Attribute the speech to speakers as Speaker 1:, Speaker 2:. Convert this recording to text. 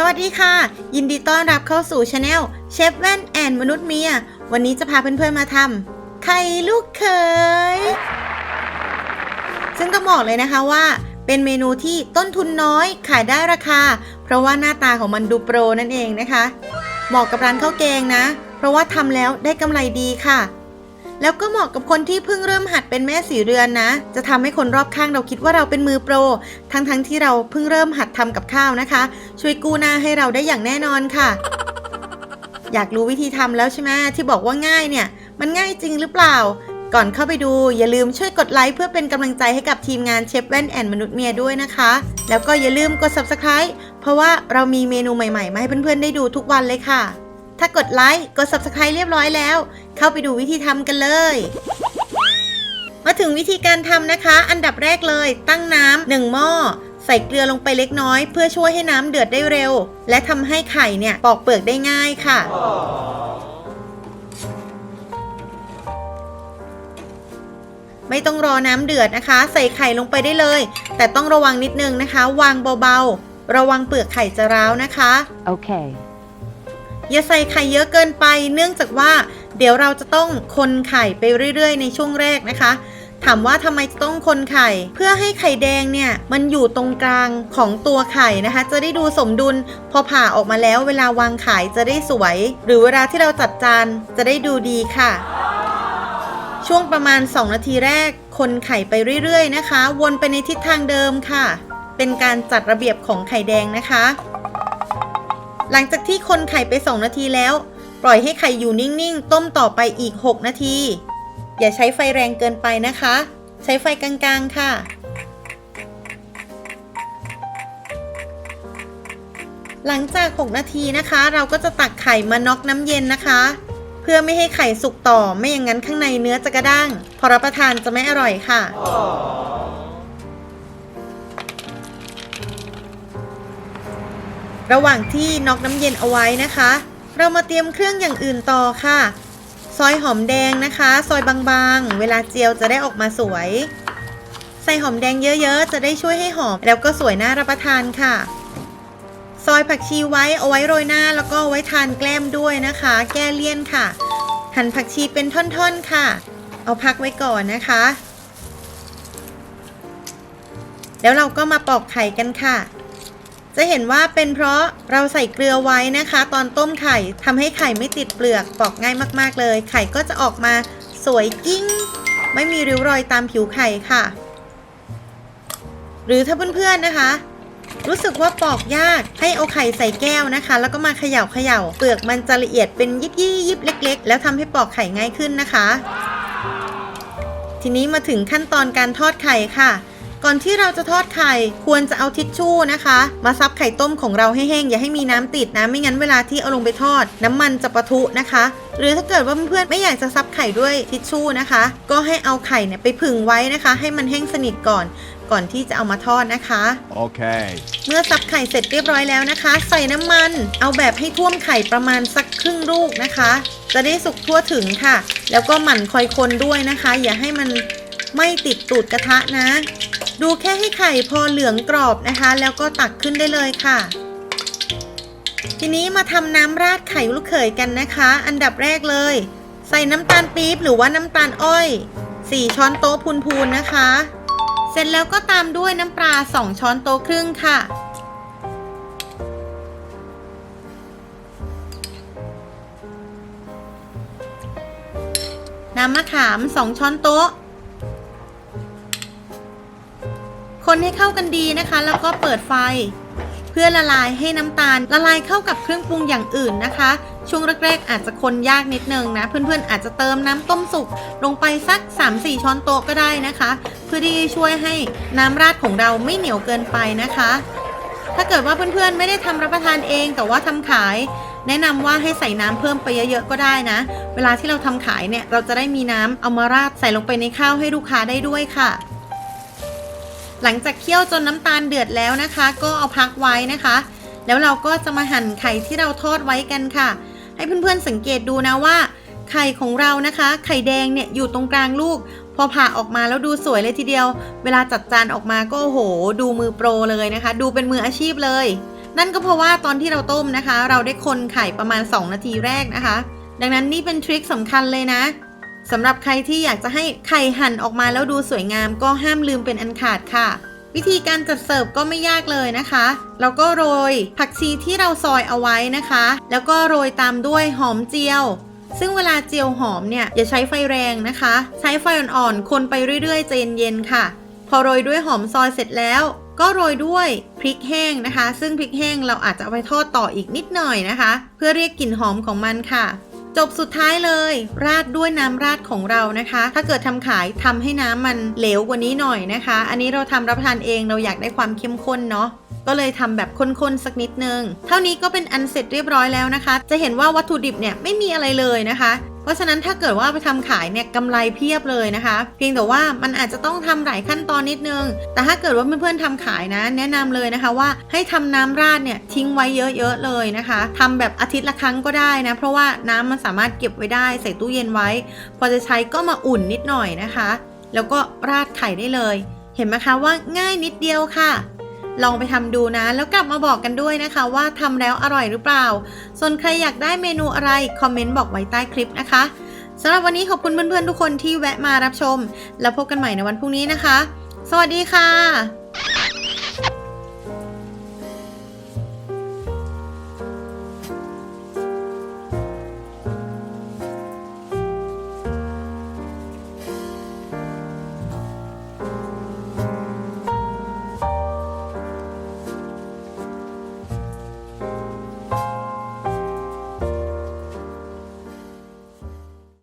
Speaker 1: สวัสดีค่ะ ยินดีต้อนรับเข้าสู่ช anel เชฟแว่นแอนมนุษย์เมีย วันนี้จะพาเพื่อนๆมาทำไข่ลูกเขย ซึ่งต้องบอกเลยนะคะว่า เป็นเมนูที่ต้นทุนน้อยขายได้ราคา เพราะว่าหน้าตาของมันดูโปรนั่นเองนะคะ เหมาะกับร้านข้าวแกงนะ เพราะว่าทำแล้วได้กำไรดีค่ะ แล้วก็เหมาะกับคนที่เพิ่งเริ่มหัดเป็นแม่สีเรือนนะ จะทำให้คนรอบข้างเราคิดว่าเราเป็นมือโปร ทั้งๆทที่เราเพิ่งเริ่มหัดทำกับข้าวนะคะ ช่วยกู้หน้าให้เราได้อย่างแน่นอนค่ะ อยากรู้วิธีทำแล้วใช่ไหมที่บอกว่าง่ายเนี่ย มันง่ายจริงหรือเปล่า ก่อนเข้าไปดูอย่าลืมช่วยกดไลค์เพื่อเป็นกำลังใจให้กับทีมงานเชฟแว่นแอนมนุษย์เมียด้วยนะคะ แล้วก็อย่าลืมกด subscribe เพราะว่าเรามีเมนูใหม่ๆมาให้เพื่อนๆได้ดูทุกวันเลยค่ะ ถ้ากดไลค์ กด subscribe เรียบร้อยแล้ว เข้าไปดูวิธีทำกันเลย มาถึงวิธีการทำนะคะ อันดับแรกเลย ตั้งน้ำหนึ่งหม้อ ใส่เกลือลงไปเล็กน้อย เพื่อช่วยให้น้ำเดือดได้เร็ว และทำให้ไข่เนี่ยปอกเปลือกได้ง่ายค่ะ ไม่ต้องรอน้ำเดือดนะคะ ใส่ไข่ลงไปได้เลย แต่ต้องระวังนิดนึงนะคะ วางเบาๆ ระวังเปลือกไข่จะร้าวนะคะ
Speaker 2: Okay.
Speaker 1: อย่าใส่ไข่เยอะเกินไป เนื่องจากว่าเดี๋ยวเราจะต้องคนไข่ไปเรื่อย ๆ ในช่วงแรกนะคะ ถามว่าทำไมจะต้องคนไข่ เพื่อให้ไข่แดงเนี่ยมันอยู่ตรงกลางของตัวไข่นะคะ จะได้ดูสมดุล พอผ่าออกมาแล้วเวลาวางขายจะได้สวย หรือเวลาที่เราจัดจานจะได้ดูดีค่ะ ช่วงประมาณ 2 นาทีแรก คนไข่ไปเรื่อย ๆ นะคะ วนไปในทิศทางเดิมค่ะ เป็นการจัดระเบียบของไข่แดงนะคะ หลังจากที่คนไข่ไป 2 นาทีแล้ว ปล่อยให้ไข่อยู่นิ่งๆ ต้มต่อไปอีก 6 นาที อย่าใช้ไฟแรงเกินไปนะคะ ใช้ไฟกลางๆ ค่ะ หลังจาก 6 นาทีนะคะ เราก็จะตักไข่มาน็อกน้ำเย็นนะคะ เพื่อไม่ให้ไข่สุกต่อไม่อย่างนั้นข้างในเนื้อจะกระด้าง พอรับประทานจะไม่อร่อยค่ะ ระหว่างที่น็อกน้ำเย็นเอาไว้นะคะ เรามาเตรียมเครื่องอย่างอื่นต่อค่ะ ซอยหอมแดงนะคะ ซอยบางๆ เวลาเจียวจะได้ออกมาสวย ใส่หอมแดงเยอะๆ จะได้ช่วยให้หอม แล้วก็สวยน่ารับประทานค่ะ ซอยผักชีไว้เอาไว้โรยหน้า แล้วก็เอาไว้ทานแกล้มด้วยนะคะ แก้เลี่ยนค่ะ หั่นผักชีเป็นท่อนๆค่ะ เอาพักไว้ก่อนนะคะ แล้วเราก็มาปอกไข่กันค่ะ จะเห็นว่าเป็นเพราะเราใส่เกลือไว้นะคะ ตอนต้มไข่ทำให้ไข่ไม่ติดเปลือกปอกง่ายมาก ๆ เลย ไข่ก็จะออกมาสวยกิ้ง ไม่มีริ้วรอยตามผิวไข่ค่ะ หรือถ้าเพื่อน ๆ นะคะ รู้สึกว่าปอกยากให้เอาไข่ใส่แก้วนะคะ แล้วก็มาเขย่าเขย่าเปลือกมันจะละเอียดเป็นยิบยิยิบเล็ก ๆ แล้วทำให้ปอกไข่ง่ายขึ้นนะคะ ทีนี้มาถึงขั้นตอนการทอดไข่ค่ะ ก่อนที่เราจะทอดไข่ควรจะเอาทิชชู่นะคะ มาซับไข่ต้มของเราให้แห้งอย่าให้มีน้ำติดนะไม่งั้นเวลาที่เอาลงไปทอด น้ำมันจะปะทุนะคะ หรือถ้าเกิดว่าเพื่อนๆไม่อยากจะซับไข่ด้วยทิชชู่นะคะ ก็ให้เอาไข่เนี่ยไปผึ่งไว้นะคะ ให้มันแห้งสนิทก่อนก่อนที่จะเอามาทอดนะคะ
Speaker 3: Okay.
Speaker 1: เมื่อซับไข่เสร็จเรียบร้อยแล้วนะคะ ใส่น้ำมัน เอาแบบให้ท่วมไข่ประมาณสักครึ่งลูกนะคะ จะได้สุกทั่วถึงค่ะ แล้วก็หมั่นคอยคนด้วยนะคะ อย่าให้มัน ไม่ติดตูดกระทะนะ ดูแค่ให้ไข่พอเหลืองกรอบนะคะ แล้วก็ตักขึ้นได้เลยค่ะ ทีนี้มาทำน้ำราดไข่ลูกเขยกันนะคะ อันดับแรกเลย ใส่น้ำตาลปี๊บหรือว่าน้ำตาลอ้อย 4 ช้อนโต๊ะพูนๆนะคะ เสร็จแล้วก็ตามด้วยน้ำปลา 2 ช้อนโต๊ะครึ่งค่ะน้ำมะขาม 2 ช้อนโต๊ะ คนให้เข้ากันดีนะคะ แล้วก็เปิดไฟ เพื่อละลายให้น้ำตาล ละลายเข้ากับเครื่องปรุงอย่างอื่นนะคะ ช่วงแรกๆ อาจจะคนยากนิดนึงนะ เพื่อนๆ อาจจะเติมน้ำต้มสุกลงไปสัก 3-4 ช้อนโต๊ะก็ได้นะคะ เพื่อที่จะช่วยให้น้ำราดของเราไม่เหนียวเกินไปนะคะ ถ้าเกิดว่าเพื่อนๆ ไม่ได้ทำรับประทานเอง แต่ว่าทำขายแนะนำว่าให้ใส่น้ำเพิ่มไปเยอะๆก็ได้นะ เวลาที่เราทำขายเนี่ย เราจะได้มีน้ำเอามาราดใส่ลงไปในข้าวให้ลูกค้าได้ด้วยค่ะ หลังจากเคี่ยวจนน้ำตาลเดือดแล้วนะคะ ก็เอาพักไว้นะคะ แล้วเราก็จะมาหั่นไข่ที่เราทอดไว้กันค่ะ ให้เพื่อนๆสังเกตดูนะว่า ไข่ของเรานะคะ ไข่แดงเนี่ยอยู่ตรงกลางลูก พอผ่าออกมาแล้วดูสวยเลยทีเดียว เวลาจัดจานออกมาก็โอ้โห ดูมือโปรเลยนะคะ ดูเป็นมืออาชีพเลย นั่นก็เพราะว่าตอนที่เราต้มนะคะ เราได้คนไข่ประมาณ 2 นาทีแรกนะคะ ดังนั้นนี่เป็นทริคสำคัญเลยนะ สำหรับใครที่อยากจะให้ไข่หั่นออกมาแล้วดูสวยงามก็ห้ามลืมเป็นอันขาดค่ะ วิธีการจัดเสิร์ฟก็ไม่ยากเลยนะคะ แล้วก็โรยผักชีที่เราซอยเอาไว้นะคะ แล้วก็โรยตามด้วยหอมเจียว ซึ่งเวลาเจียวหอมเนี่ยอย่าใช้ไฟแรงนะคะ ใช้ไฟอ่อนๆ คนไปเรื่อยๆใจเย็นๆค่ะ พอโรยด้วยหอมซอยเสร็จแล้วก็โรยด้วยพริกแห้งนะคะ ซึ่งพริกแห้งเราอาจจะเอาไปทอดต่ออีกนิดหน่อยนะคะ เพื่อเรียกกลิ่นหอมของมันค่ะ จบสุดท้ายเลย ราดด้วยน้ำราดของเรานะคะ ถ้าเกิดทำขายทำให้น้ำมันเหลวกว่านี้หน่อยนะคะ อันนี้เราทำรับประทานเองเราอยากได้ความเข้มข้นเนาะก็เลยทำแบบข้นๆสักนิดนึง เท่านี้ก็เป็นอันเสร็จเรียบร้อยแล้วนะคะ จะเห็นว่าวัตถุดิบเนี่ยไม่มีอะไรเลยนะคะ ราะฉะนั้นถ้าเกิดว่าไปทำขายเนี่ยกำไรเพียบเลยนะคะ เพียงแต่ว่ามันอาจจะต้องทำหลายขั้นตอนนิดนึง แต่ถ้าเกิดว่าเพื่อนๆทำขายนะ แนะนำเลยนะคะว่าให้ทำน้ำราดเนี่ยทิ้งไว้เยอะๆเลยนะคะทำแบบอาทิตย์ละครั้งก็ได้นะ เพราะว่าน้ำมันสามารถเก็บไว้ได้ใส่ตู้เย็นไว้ พอจะใช้ก็มาอุ่นนิดหน่อยนะคะ แล้วก็ราดไข่ได้เลย เห็นไหมคะว่าง่ายนิดเดียวค่ะ ลองไปทำดูนะ แล้วกลับมาบอกกันด้วยนะคะ ว่าทำแล้วอร่อยหรือเปล่า ส่วนใครอยากได้เมนูอะไร คอมเมนต์บอกไว้ใต้คลิปนะคะสำหรับวันนี้ขอบคุณเพื่อนๆทุกคนที่แวะมารับชม แล้วพบกันใหม่ในวันพรุ่งนี้นะคะ สวัสดีค่ะ